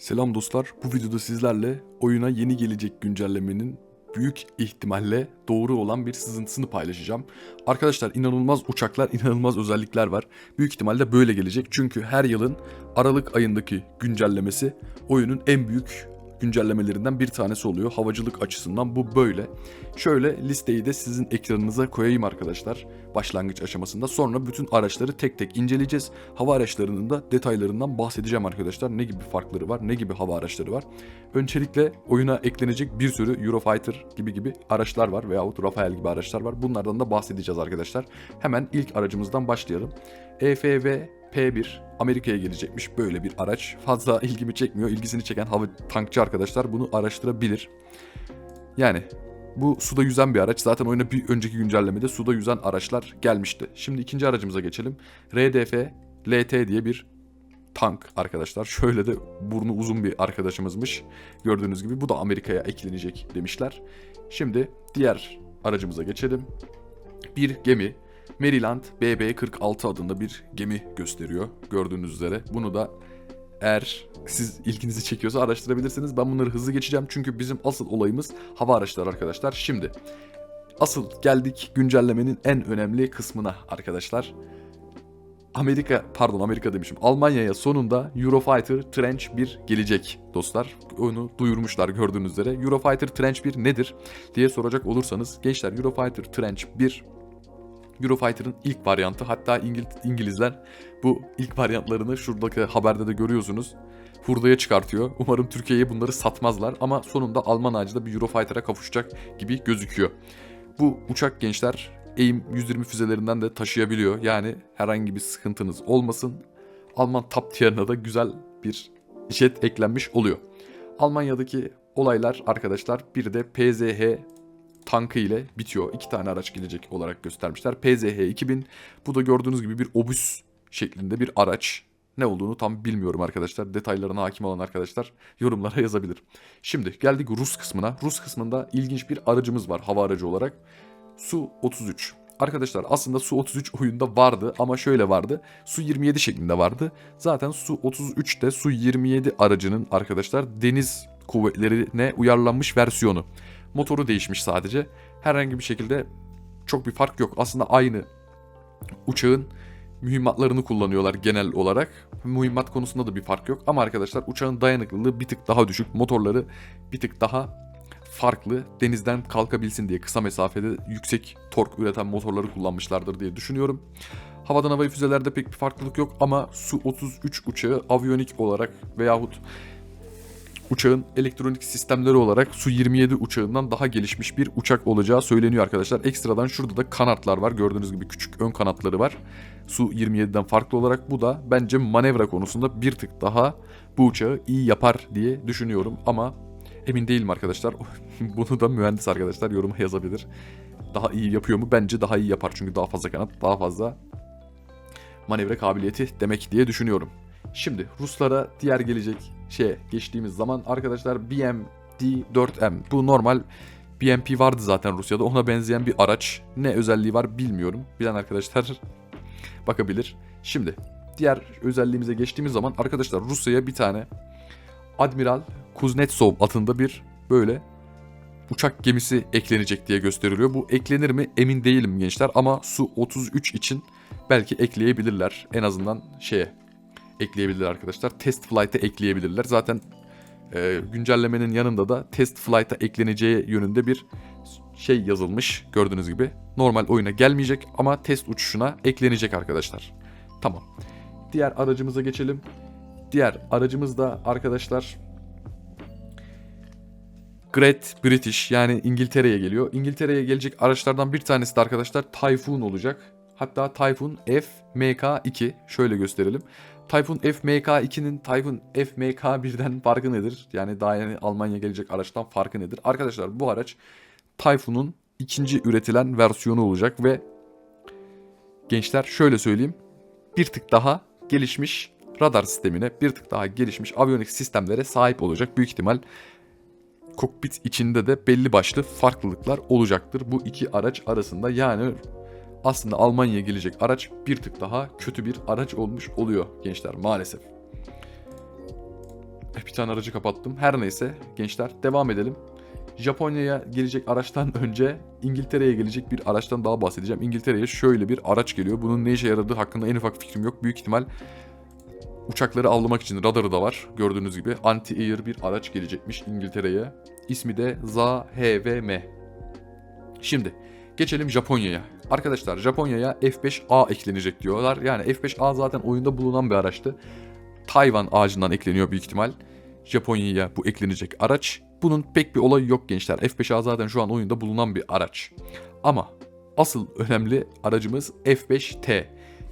Selam dostlar. Bu videoda sizlerle oyuna yeni gelecek güncellemenin büyük ihtimalle doğru olan bir sızıntısını paylaşacağım. Arkadaşlar inanılmaz uçaklar, inanılmaz özellikler var. Büyük ihtimalle böyle gelecek. Çünkü her yılın Aralık ayındaki güncellemesi oyunun en büyük güncellemelerinden bir tanesi oluyor. Havacılık açısından bu böyle. Şöyle listeyi de sizin ekranınıza koyayım arkadaşlar başlangıç aşamasında. Sonra bütün araçları tek tek inceleyeceğiz. Hava araçlarının da detaylarından bahsedeceğim arkadaşlar. Ne gibi farkları var, ne gibi hava araçları var. Öncelikle oyuna eklenecek bir sürü Eurofighter gibi gibi araçlar var veyahut Rafael gibi araçlar var. Bunlardan da bahsedeceğiz arkadaşlar. Hemen ilk aracımızdan başlayalım. EFV P1 Amerika'ya gelecekmiş böyle bir araç. Fazla ilgimi çekmiyor. İlgisini çeken hava tankçı arkadaşlar bunu araştırabilir. Yani bu suda yüzen bir araç. Zaten oyuna bir önceki güncellemede suda yüzen araçlar gelmişti. Şimdi ikinci aracımıza geçelim. RDF LT diye bir tank arkadaşlar. Şöyle de burnu uzun bir arkadaşımızmış. Gördüğünüz gibi bu da Amerika'ya eklenecek demişler. Şimdi diğer aracımıza geçelim. Bir gemi Maryland BB-46 adında bir gemi gösteriyor gördüğünüz üzere. Bunu da eğer siz ilginizi çekiyorsa araştırabilirsiniz. Ben bunları hızlı geçeceğim çünkü bizim asıl olayımız hava araçları arkadaşlar. Şimdi asıl geldik güncellemenin en önemli kısmına arkadaşlar. Amerika pardon Amerika demişim. Almanya'ya sonunda Eurofighter Trench 1 gelecek dostlar. Onu duyurmuşlar gördüğünüz üzere. Eurofighter Trench 1 nedir diye soracak olursanız gençler Eurofighter Trench 1 Eurofighter'ın ilk varyantı. Hatta İngil İngilizler bu ilk varyantlarını şuradaki haberde de görüyorsunuz. Hurdaya çıkartıyor. Umarım Türkiye'ye bunları satmazlar ama sonunda Alman ağacı da bir Eurofighter'a kavuşacak gibi gözüküyor. Bu uçak gençler AIM 120 füzelerinden de taşıyabiliyor. Yani herhangi bir sıkıntınız olmasın. Alman top tier'ına da güzel bir jet eklenmiş oluyor. Almanya'daki olaylar arkadaşlar bir de PZH tankı ile bitiyor. İki tane araç gelecek olarak göstermişler. PZH 2000 bu da gördüğünüz gibi bir obüs şeklinde bir araç. Ne olduğunu tam bilmiyorum arkadaşlar. Detaylarına hakim olan arkadaşlar yorumlara yazabilir. Şimdi geldik Rus kısmına. Rus kısmında ilginç bir aracımız var hava aracı olarak. Su-33. Arkadaşlar aslında Su-33 oyunda vardı ama şöyle vardı. Su-27 şeklinde vardı. Zaten Su-33 de Su-27 aracının arkadaşlar deniz kuvvetlerine uyarlanmış versiyonu. Motoru değişmiş sadece. Herhangi bir şekilde çok bir fark yok. Aslında aynı uçağın mühimmatlarını kullanıyorlar genel olarak. Mühimmat konusunda da bir fark yok. Ama arkadaşlar uçağın dayanıklılığı bir tık daha düşük. Motorları bir tık daha farklı. Denizden kalkabilsin diye kısa mesafede yüksek tork üreten motorları kullanmışlardır diye düşünüyorum. Havadan havaya füzelerde pek bir farklılık yok ama Su-33 uçağı aviyonik olarak veyahut uçağın elektronik sistemleri olarak Su-27 uçağından daha gelişmiş bir uçak olacağı söyleniyor arkadaşlar. Ekstradan şurada da kanatlar var. Gördüğünüz gibi küçük ön kanatları var. Su-27'den farklı olarak bu da bence manevra konusunda bir tık daha bu uçağı iyi yapar diye düşünüyorum ama emin değilim arkadaşlar. Bunu da mühendis arkadaşlar yoruma yazabilir. Daha iyi yapıyor mu? Bence daha iyi yapar çünkü daha fazla kanat, daha fazla manevra kabiliyeti demek diye düşünüyorum. Şimdi Ruslara diğer gelecek şeye geçtiğimiz zaman arkadaşlar BMD-4M bu normal BMP vardı zaten Rusya'da ona benzeyen bir araç. Ne özelliği var bilmiyorum. Bilen arkadaşlar bakabilir. Şimdi diğer özelliğimize geçtiğimiz zaman arkadaşlar Rusya'ya bir tane Admiral Kuznetsov adında bir böyle uçak gemisi eklenecek diye gösteriliyor. Bu eklenir mi emin değilim gençler ama Su-33 için belki ekleyebilirler. En azından şeye ekleyebilirler arkadaşlar. Test flight'e ekleyebilirler. Zaten e, güncellemenin yanında da test flight'a ekleneceği yönünde bir şey yazılmış gördüğünüz gibi. Normal oyuna gelmeyecek ama test uçuşuna eklenecek arkadaşlar. Tamam. Diğer aracımıza geçelim. Diğer aracımız da arkadaşlar Great British yani İngiltere'ye geliyor. İngiltere'ye gelecek araçlardan bir tanesi de arkadaşlar Typhoon olacak. Hatta Typhoon FMK2 şöyle gösterelim. Typhoon FMK2'nin Typhoon FMK1'den farkı nedir? Yani daha yeni Almanya gelecek araçtan farkı nedir? Arkadaşlar bu araç Typhoon'un ikinci üretilen versiyonu olacak ve gençler şöyle söyleyeyim. Bir tık daha gelişmiş radar sistemine, bir tık daha gelişmiş aviyonik sistemlere sahip olacak. Büyük ihtimal kokpit içinde de belli başlı farklılıklar olacaktır bu iki araç arasında. Yani aslında Almanya'ya gelecek araç bir tık daha kötü bir araç olmuş oluyor gençler maalesef. Bir tane aracı kapattım. Her neyse gençler devam edelim. Japonya'ya gelecek araçtan önce İngiltere'ye gelecek bir araçtan daha bahsedeceğim. İngiltere'ye şöyle bir araç geliyor. Bunun ne işe yaradığı hakkında en ufak fikrim yok. Büyük ihtimal uçakları avlamak için radarı da var. Gördüğünüz gibi anti-air bir araç gelecekmiş İngiltere'ye. İsmi de ZA-HVM. Şimdi geçelim Japonya'ya. Arkadaşlar Japonya'ya F5A eklenecek diyorlar. Yani F5A zaten oyunda bulunan bir araçtı. Tayvan ağacından ekleniyor büyük ihtimal. Japonya'ya bu eklenecek araç. Bunun pek bir olayı yok gençler. F5A zaten şu an oyunda bulunan bir araç. Ama asıl önemli aracımız F5T.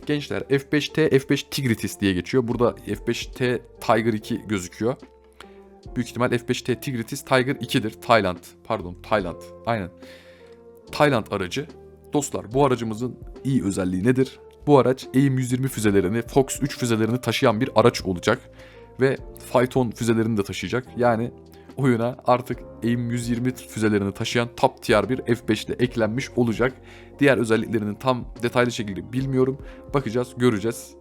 Gençler F5T, F5 Tigritis diye geçiyor. Burada F5T Tiger 2 gözüküyor. Büyük ihtimal F5T Tigritis Tiger 2'dir. Tayland. Pardon Tayland. Aynen. Tayland aracı. Dostlar bu aracımızın iyi özelliği nedir? Bu araç AIM-120 füzelerini, Fox 3 füzelerini taşıyan bir araç olacak. Ve Phaeton füzelerini de taşıyacak. Yani oyuna artık AIM-120 füzelerini taşıyan top tier bir F5 ile eklenmiş olacak. Diğer özelliklerini tam detaylı şekilde bilmiyorum. Bakacağız, göreceğiz.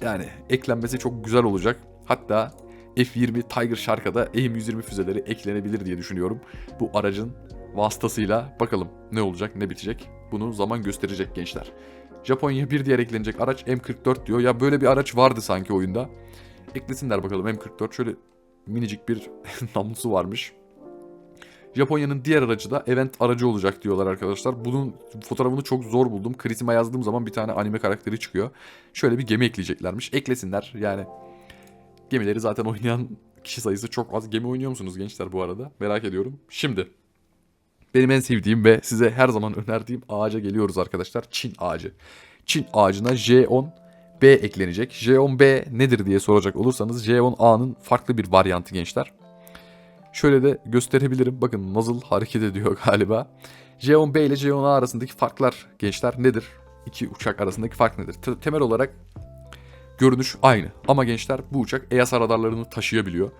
Yani eklenmesi çok güzel olacak. Hatta F-20 Tiger Shark'a da AIM-120 füzeleri eklenebilir diye düşünüyorum. Bu aracın vasıtasıyla bakalım ne olacak ne bitecek. Bunu zaman gösterecek gençler. Japonya'ya bir diğer eklenecek araç M44 diyor. Ya böyle bir araç vardı sanki oyunda. Eklesinler bakalım M44. Şöyle minicik bir namlusu varmış. Japonya'nın diğer aracı da event aracı olacak diyorlar arkadaşlar. Bunun fotoğrafını çok zor buldum. Krisim'e yazdığım zaman bir tane anime karakteri çıkıyor. Şöyle bir gemi ekleyeceklermiş. Eklesinler yani. Gemileri zaten oynayan kişi sayısı çok az. Gemi oynuyor musunuz gençler bu arada? Merak ediyorum. Şimdi benim en sevdiğim ve size her zaman önerdiğim ağaca geliyoruz arkadaşlar. Çin ağacı. Çin ağacına J10B eklenecek. J10B nedir diye soracak olursanız J10A'nın farklı bir varyantı gençler. Şöyle de gösterebilirim. Bakın nozzle hareket ediyor galiba. J10B ile J10A arasındaki farklar gençler nedir? İki uçak arasındaki fark nedir? Te- temel olarak görünüş aynı. Ama gençler bu uçak EASA radarlarını taşıyabiliyor.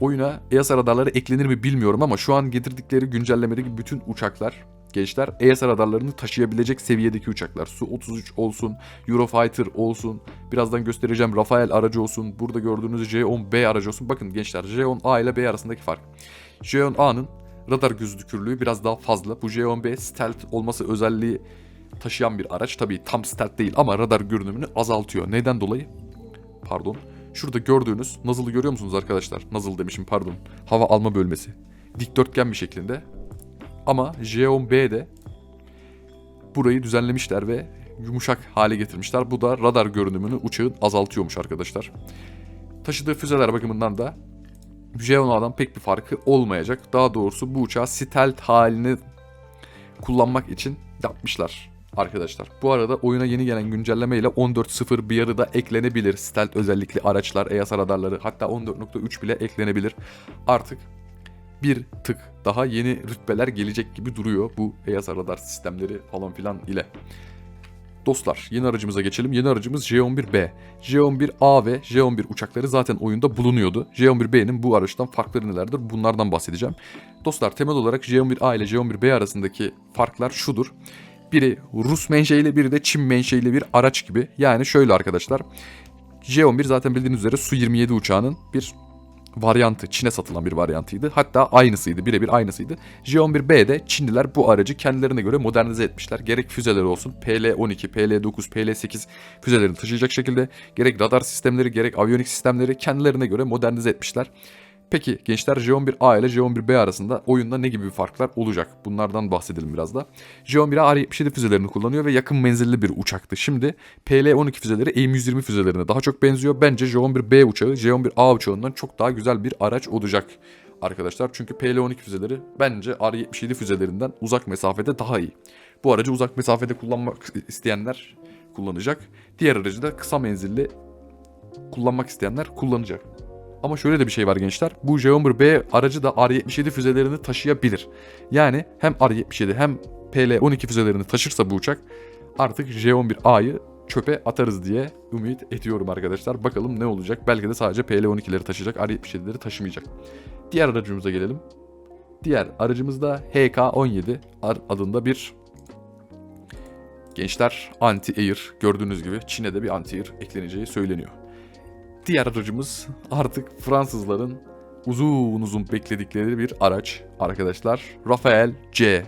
Oyuna EASA radarları eklenir mi bilmiyorum ama şu an getirdikleri güncellemedeki bütün uçaklar gençler EASA radarlarını taşıyabilecek seviyedeki uçaklar. Su-33 olsun, Eurofighter olsun, birazdan göstereceğim Rafael aracı olsun, burada gördüğünüz J-10B aracı olsun. Bakın gençler J-10A ile B arasındaki fark. J-10A'nın radar gözükürlüğü biraz daha fazla. Bu J-10B stealth olması özelliği taşıyan bir araç. Tabii tam stealth değil ama radar görünümünü azaltıyor. Neden dolayı? Pardon. Şurada gördüğünüz Nuzzle'ı görüyor musunuz arkadaşlar? Nuzzle demişim pardon. Hava alma bölmesi. Dikdörtgen bir şeklinde. Ama J10B'de burayı düzenlemişler ve yumuşak hale getirmişler. Bu da radar görünümünü uçağın azaltıyormuş arkadaşlar. Taşıdığı füzeler bakımından da J10A'dan pek bir farkı olmayacak. Daha doğrusu bu uçağı stealth halini kullanmak için yapmışlar arkadaşlar. Bu arada oyuna yeni gelen güncelleme ile 14.0 bir yarı da eklenebilir. Stealth özellikli araçlar, EASA radarları hatta 14.3 bile eklenebilir. Artık bir tık daha yeni rütbeler gelecek gibi duruyor bu EASA radar sistemleri falan filan ile. Dostlar yeni aracımıza geçelim. Yeni aracımız J11B. J11A ve J11 uçakları zaten oyunda bulunuyordu. J11B'nin bu araçtan farkları nelerdir? Bunlardan bahsedeceğim. Dostlar temel olarak J11A ile J11B arasındaki farklar şudur. Biri Rus menşeili biri de Çin menşeili bir araç gibi. Yani şöyle arkadaşlar. J11 zaten bildiğiniz üzere Su-27 uçağının bir varyantı. Çin'e satılan bir varyantıydı. Hatta aynısıydı. Birebir aynısıydı. J11B'de Çinliler bu aracı kendilerine göre modernize etmişler. Gerek füzeleri olsun PL-12, PL-9, PL-8 füzelerini taşıyacak şekilde gerek radar sistemleri gerek aviyonik sistemleri kendilerine göre modernize etmişler. Peki gençler J11A ile J11B arasında oyunda ne gibi farklar olacak? Bunlardan bahsedelim biraz da. J11A R77 füzelerini kullanıyor ve yakın menzilli bir uçaktı. Şimdi PL-12 füzeleri AIM-120 füzelerine daha çok benziyor. Bence J11B uçağı J11A uçağından çok daha güzel bir araç olacak arkadaşlar. Çünkü PL-12 füzeleri bence R77 füzelerinden uzak mesafede daha iyi. Bu aracı uzak mesafede kullanmak isteyenler kullanacak. Diğer aracı da kısa menzilli kullanmak isteyenler kullanacak. Ama şöyle de bir şey var gençler. Bu J11B aracı da R77 füzelerini taşıyabilir. Yani hem R77 hem PL12 füzelerini taşırsa bu uçak artık J11A'yı çöpe atarız diye ümit ediyorum arkadaşlar. Bakalım ne olacak. Belki de sadece PL12'leri taşıyacak, R77'leri taşımayacak. Diğer aracımıza gelelim. Diğer aracımız da HK17 adında bir gençler anti-air. Gördüğünüz gibi Çin'e de bir anti-air ekleneceği söyleniyor. Diğer aracımız artık Fransızların uzun uzun bekledikleri bir araç arkadaşlar. Rafael C.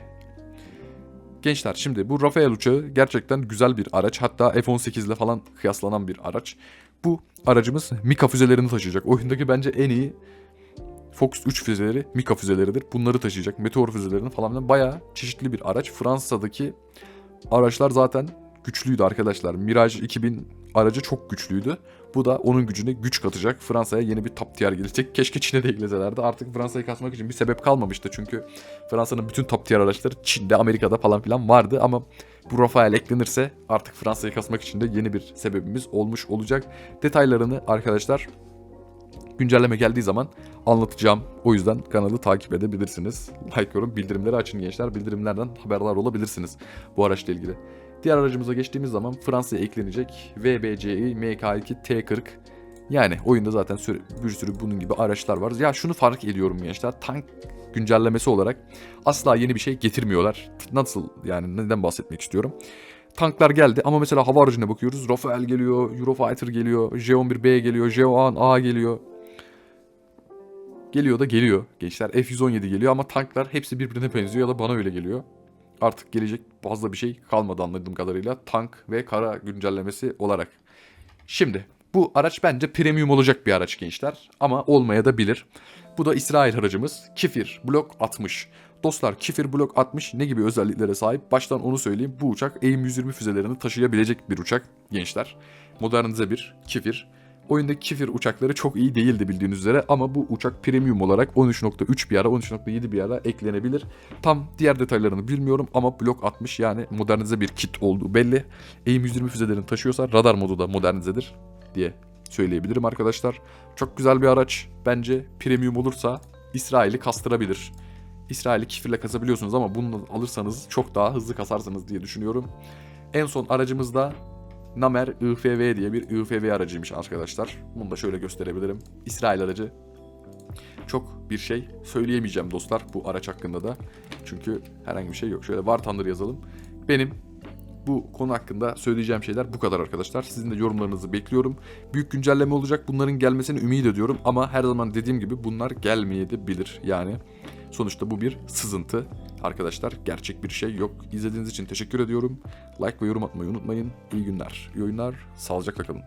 Gençler şimdi bu Rafael uçağı gerçekten güzel bir araç. Hatta F-18 ile falan kıyaslanan bir araç. Bu aracımız Mika füzelerini taşıyacak. Oyundaki bence en iyi Fox 3 füzeleri Mika füzeleridir. Bunları taşıyacak. Meteor füzelerini falan filan. Bayağı çeşitli bir araç. Fransa'daki araçlar zaten güçlüydü arkadaşlar. Mirage 2000 aracı çok güçlüydü. Bu da onun gücüne güç katacak. Fransa'ya yeni bir top tier gelecek. Keşke Çin'e de ekleselerdi. Artık Fransa'yı kasmak için bir sebep kalmamıştı. Çünkü Fransa'nın bütün top tier araçları Çin'de, Amerika'da falan filan vardı. Ama bu Rafael eklenirse artık Fransa'yı kasmak için de yeni bir sebebimiz olmuş olacak. Detaylarını arkadaşlar güncelleme geldiği zaman anlatacağım. O yüzden kanalı takip edebilirsiniz. Like, yorum, bildirimleri açın gençler. Bildirimlerden haberdar olabilirsiniz bu araçla ilgili. Diğer aracımıza geçtiğimiz zaman Fransa'ya eklenecek VBCI MK2 T40. Yani oyunda zaten bir sürü bunun gibi araçlar var. Ya şunu fark ediyorum gençler. Tank güncellemesi olarak asla yeni bir şey getirmiyorlar. Nasıl yani neden bahsetmek istiyorum? Tanklar geldi ama mesela hava aracına bakıyoruz. Rafael geliyor, Eurofighter geliyor, J-11B geliyor, J-10A geliyor. Geliyor da geliyor gençler. F-117 geliyor ama tanklar hepsi birbirine benziyor ya da bana öyle geliyor. Artık gelecek fazla bir şey kalmadı anladığım kadarıyla tank ve kara güncellemesi olarak. Şimdi bu araç bence premium olacak bir araç gençler ama olmaya da bilir. Bu da İsrail aracımız Kifir Block 60. Dostlar Kifir Block 60 ne gibi özelliklere sahip? Baştan onu söyleyeyim. Bu uçak AIM-120 füzelerini taşıyabilecek bir uçak gençler. Modernize bir Kifir. Oyundaki Kifir uçakları çok iyi değildi bildiğiniz üzere ama bu uçak premium olarak 13.3 bir ara 13.7 bir ara eklenebilir. Tam diğer detaylarını bilmiyorum ama Block 60 yani modernize bir kit olduğu belli. AIM-120 füzelerini taşıyorsa radar modu da modernizedir diye söyleyebilirim arkadaşlar. Çok güzel bir araç. Bence premium olursa İsrail'i kastırabilir. İsrail'i kifirle kasabiliyorsunuz ama bunu alırsanız çok daha hızlı kasarsınız diye düşünüyorum. En son aracımız da Namer IFV diye bir IFV aracıymış arkadaşlar. Bunu da şöyle gösterebilirim. İsrail aracı. Çok bir şey söyleyemeyeceğim dostlar bu araç hakkında da. Çünkü herhangi bir şey yok. Şöyle War Thunder yazalım. Benim bu konu hakkında söyleyeceğim şeyler bu kadar arkadaşlar. Sizin de yorumlarınızı bekliyorum. Büyük güncelleme olacak. Bunların gelmesini ümit ediyorum. Ama her zaman dediğim gibi bunlar gelmeyebilir. Yani sonuçta bu bir sızıntı. Arkadaşlar gerçek bir şey yok. İzlediğiniz için teşekkür ediyorum. Like ve yorum atmayı unutmayın. İyi günler, iyi oyunlar. Sağlıcakla kalın.